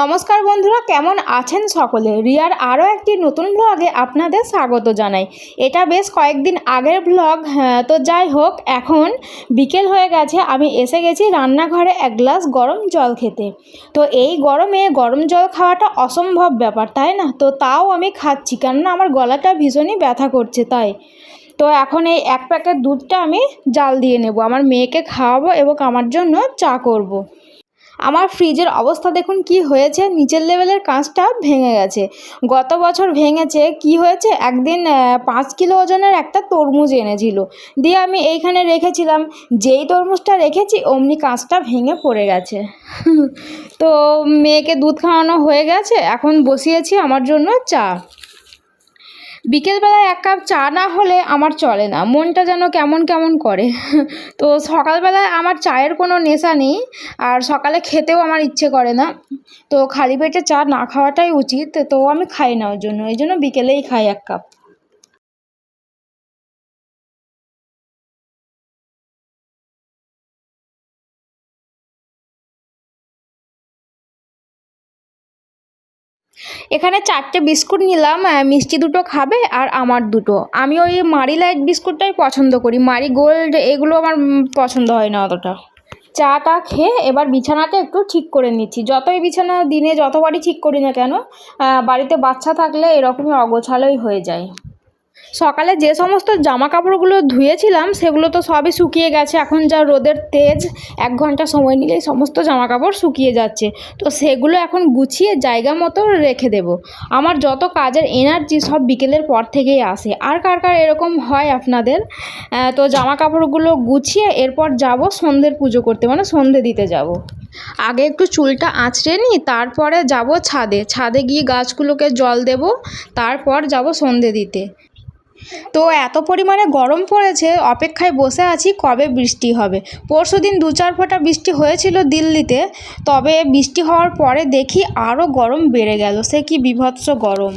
নমস্কার বন্ধুরা কেমন আছেন সকলে? রিয়ার আরও একটি নতুন ব্লগে আপনাদের স্বাগত জানাই। এটা বেশ কয়েকদিন আগের ব্লগ হ্যাঁ, তো যাই হোক এখন বিকেল হয়ে গেছে আমি এসে গেছি রান্নাঘরে এক গ্লাস গরম জল খেতে। তো এই গরমে গরম জল খাওয়াটা অসম্ভব ব্যাপার তাই না? তো তাও আমি খাচ্ছি কেননা আমার গলাটা ভীষণই ব্যথা করছে তাই। তো এখন এই এক প্যাকেট দুধটা আমি জাল দিয়ে নেব আমার মেয়েকে খাওয়াবো এবং আমার জন্য চা করব। আমার ফ্রিজের অবস্থা দেখুন কি হয়েছে, নিচের লেভেলের কাঁচটা ভেঙে গেছে। গত বছর ভেঙেছে, কি হয়েছে? একদিন পাঁচ কিলো ওজনের একটা তরমুজ এনেছিল। দিয়ে আমি এইখানে রেখেছিলাম। যেই তরমুজটা রেখেছি, অমনি কাঁচটা ভেঙে পড়ে গেছে। তো মেয়েকে দুধ খাওয়ানো হয়ে গেছে, এখন বসিয়েছি আমার জন্য চা। বিকেলবেলায় এক কাপ চা না হলে আমার চলে না। মনটা যেন কেমন কেমন করে। তো সকালবেলায় আমার চায়ের কোনো নেশা নেই আর সকালে খেতেও আমার ইচ্ছে করে না। তো খালি পেটে চা না খাওয়াটাই উচিত। তো আমি খাই না ওর জন্য। এই জন্য বিকেলেই খাই এক কাপ। এখানে চারটে বিস্কুট নিলাম মিষ্টি দুটো খাবে আর আমার দুটো। আমি ওই মারি লাইট বিস্কুটটাই পছন্দ করি। মারি গোল্ড এগুলো আমার পছন্দ হয় না অতটা। চা টা খেয়ে এবার বিছানাটা একটু ঠিক করে নিচ্ছি। যতই বিছানা দিনে যতবারই ঠিক করি না কেন বাড়িতে বাচ্চা থাকলে এরকমই অগোছালোই হয়ে যায়। সকালে যে সমস্ত জামা কাপড়গুলো ধুয়েছিলাম, সেগুলো তো সবই শুকিয়ে গেছে। এখন যা রোদের তেজ, এক ঘণ্টা সময় নিলেই সমস্ত জামা কাপড় শুকিয়ে যাচ্ছে। তো সেগুলো এখন গুছিয়ে জায়গা মতো রেখে দেব। আমার যত কাজের এনার্জি সব বিকেলের পর থেকেই আসে। আর কার কার এরকম হয় আপনাদের? তো জামা কাপড়গুলো গুছিয়ে এরপর যাব সন্ধ্যের পুজো করতে মানে সন্ধে দিতে যাব। আগে একটু চুলটা আঁচড়ে নিই, তারপরে যাব ছাদে। ছাদে গিয়ে গাছগুলোকে জল দেব, তারপর যাব সন্ধে দিতে। তো এত পরিমাণে গরম পড়েছে, অপেক্ষায় বসে আছি কবে বৃষ্টি হবে। পরশু দিন দু চার ফোঁটা বৃষ্টি হয়েছিল দিল্লিতে, তবে বৃষ্টি হওয়ার পরে দেখি আরও গরম বেড়ে গেল। সে কি বিভৎস গরম।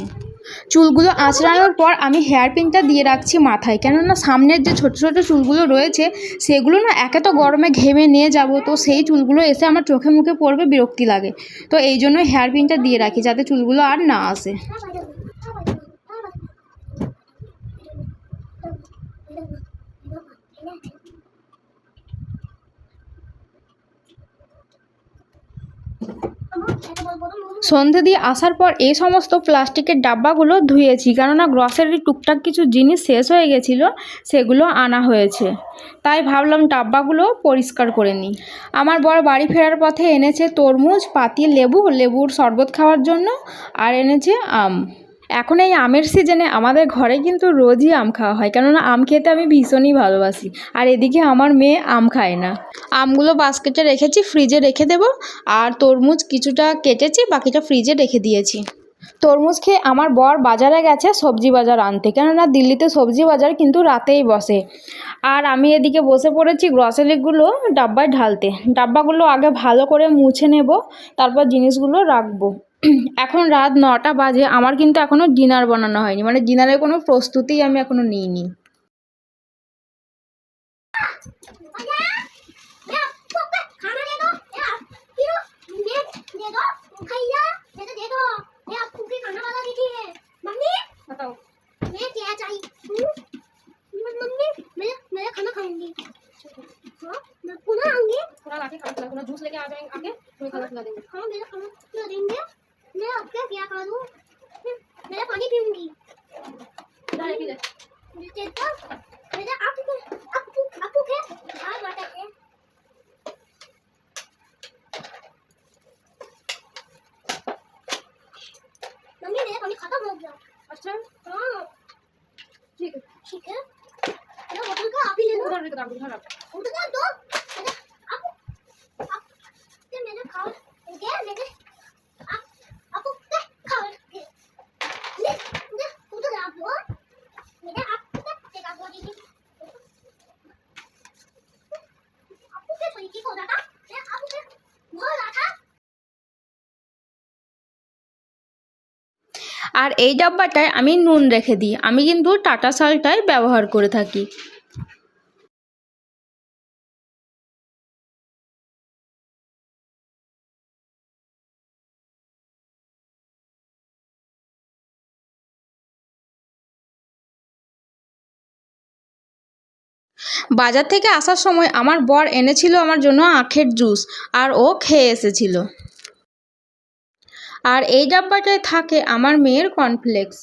চুলগুলো আঁচড়ানোর পর আমি হেয়ার পিনটা দিয়ে রাখছি মাথায়। কেননা সামনের যে ছোট ছোট চুলগুলো রয়েছে, সেগুলো না একে তো গরমে ঘেমে নিয়ে যাব, তো সেই চুলগুলো এসে আমার চোখে মুখে পড়বে বিরক্তি লাগে। তো এই জন্য হেয়ার পিনটা দিয়ে রাখি, যাতে চুলগুলো আর না আসে। সন্ধে দিয়ে আসার পর এই সমস্ত প্লাস্টিকের ডাব্বাগুলো ধুয়েছি। কেননা গ্রসারি টুকটাক কিছু জিনিস শেষ হয়ে গেছিল, সেগুলো আনা হয়েছে। তাই ভাবলাম ডাব্বাগুলো পরিষ্কার করে নিই। আমার বর বাড়ি ফেরার পথে এনেছে তরমুজ, পাতি, লেবু, লেবুর শরবত খাওয়ার জন্য, আর এনেছে আম। এখন এই আমের সিজনে আমাদের ঘরে কিন্তু রোজই আম খাওয়া হয়। কেননা আম খেতে আমি ভীষণই ভালোবাসি। আর এদিকে আমার মেয়ে আম খায় না। আমগুলো বাস্কেটে রেখেছি ফ্রিজে রেখে দেব। আর তরমুজ কিছুটা কেটেছি বাকিটা ফ্রিজে রেখে দিয়েছি। তরমুজ খেয়ে আমার বর বাজারে গেছে সবজি বাজার আনতে। কেননা দিল্লিতে সবজি বাজার কিন্তু রাতেই বসে। আর আমি এদিকে বসে পড়েছি গ্রসারিগুলো ডাব্বায় ঢালতে। ডাব্বাগুলো আগে ভালো করে মুছে নেব তারপর জিনিসগুলো রাখব। এখন রাত নটা বাজে আমার কিন্তু এখনও ডিনার বানানো হয়নি মানে ডিনারের কোনো প্রস্তুতিই আমি এখনও নিইনি या पप्पा खाना दे दो या फिर दे दे दो भैया दे दो दे दो मैं आपको भी खाना वाला देती है मम्मी बताओ मैं क्या चाहिए हम्म? मम्मी मैं मैं खाना खाऊंगी हाँ मैं पुनः आऊंगी थोड़ा लाके खाना खिला जूस लेके आ जाएंगे आके तुम्हें खाना खिला देंगे हाँ मेरा खाना खिला देंगे मैं आपका क्या लूँ। मैं पानी पीऊँगी। इधर लेके जा देता मेरे आपको आपको आपको क्या हाँ। बात है। मम्मी मेरा पानी खत्म हो गया अच्छा? हाँ। ठीक है। ठीक है। मेरा बोतल का आप ही ले लो। उधर लेकर उधर रख उधर दो। আর এই ডাব্বাটায় আমি নুন রেখে দিই। আমি কিন্তু টাটা সালটাই ব্যবহার করে থাকি। বাজার থেকে আসার সময় আমার বর এনেছিল আমার জন্য আখের জুস আর ও খেয়ে এসেছিল। আর এই ডাব্বাটায় থাকে আমার মেয়ের কর্নফ্লেক্স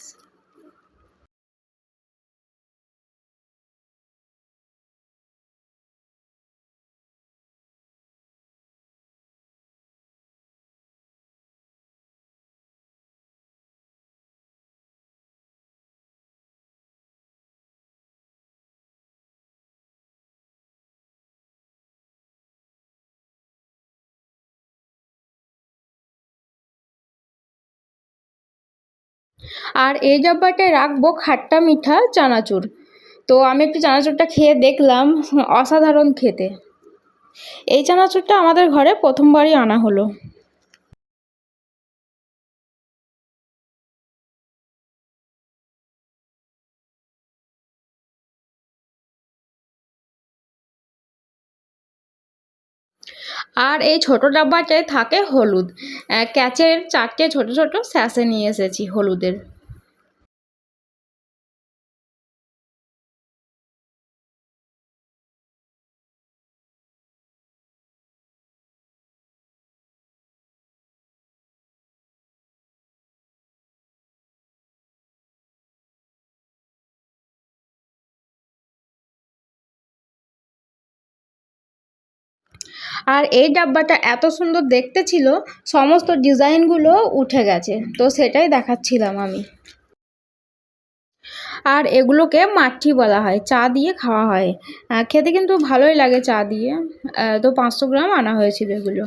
আর এই জব্বাটায় রাখব খাট্টা মিঠা চানাচুর। তো আমি একটু চানাচুরটা খেয়ে দেখলাম, অসাধারণ খেতে। এই চানাচুরটা আমাদের ঘরে প্রথমবারই আনা হলো। আর এই ছোট ডাব্বাতে থাকে হলুদ। ক্যাচের চারটে ছোট ছোট স্যাশে নিয়ে এসেছি হলুদের। আর এই ডাব্বাটা এত সুন্দর দেখতে ছিল, সমস্ত ডিজাইনগুলো উঠে গেছে। তো সেটাই দেখাচ্ছিলাম আমি। আর এগুলোকে মাঠি বলা হয়, চা দিয়ে খাওয়া হয়। খেতে কিন্তু ভালোই লাগে চা দিয়ে। তো পাঁচশো গ্রাম আনা হয়েছিল এগুলো।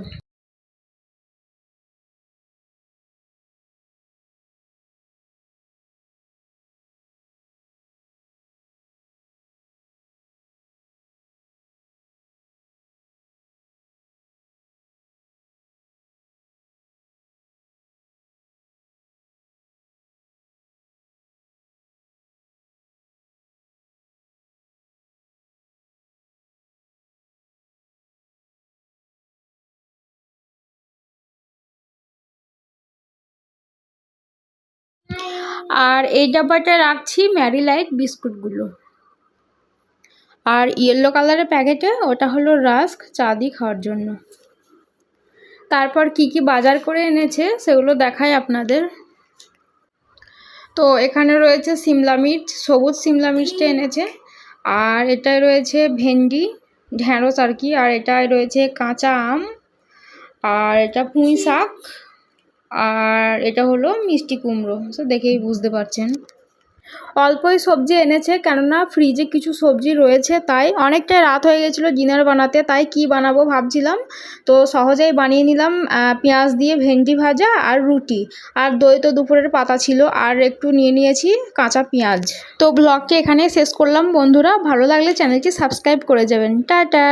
আর এই ডাব্বাটা রাখছি ম্যারিলাইট বিস্কুটগুলো। আর ইয়েলো কালারের প্যাকেটে ওটা হলো রাস্ক চা খাওয়ার জন্য। তারপর কি কি বাজার করে এনেছে সেগুলো দেখাই আপনাদের। তো এখানে রয়েছে সিমলা মির্চ, সবুজ সিমলা মির্চটা এনেছে। আর এটায় রয়েছে ভেন্ডি ঢ্যাঁড়স আর কি। আর এটায় রয়েছে কাঁচা আম। আর এটা পুঁই শাক। আর এটা হলো মিষ্টি কুমড়ো সো দেখেই বুঝতে পারছেন। অল্পই সবজি এনেছে, কেননা ফ্রিজে কিছু সবজি রয়েছে, তাই অনেকটাই রাত হয়ে গেছিল ডিনার বানাতে, তাই কি বানাবো ভাবছিলাম। তো সহজেই বানিয়ে নিলাম পেঁয়াজ দিয়ে ভেন্ডি ভাজা আর রুটি। আর দই তো দুপুরের পাতা ছিল, আর একটু নিয়ে নিয়েছি কাঁচা পেঁয়াজ। তো ব্লগটি এখানে শেষ করলাম, বন্ধুরা। ভালো লাগলে চ্যানেলটি সাবস্ক্রাইব করে যাবেন। টাটা!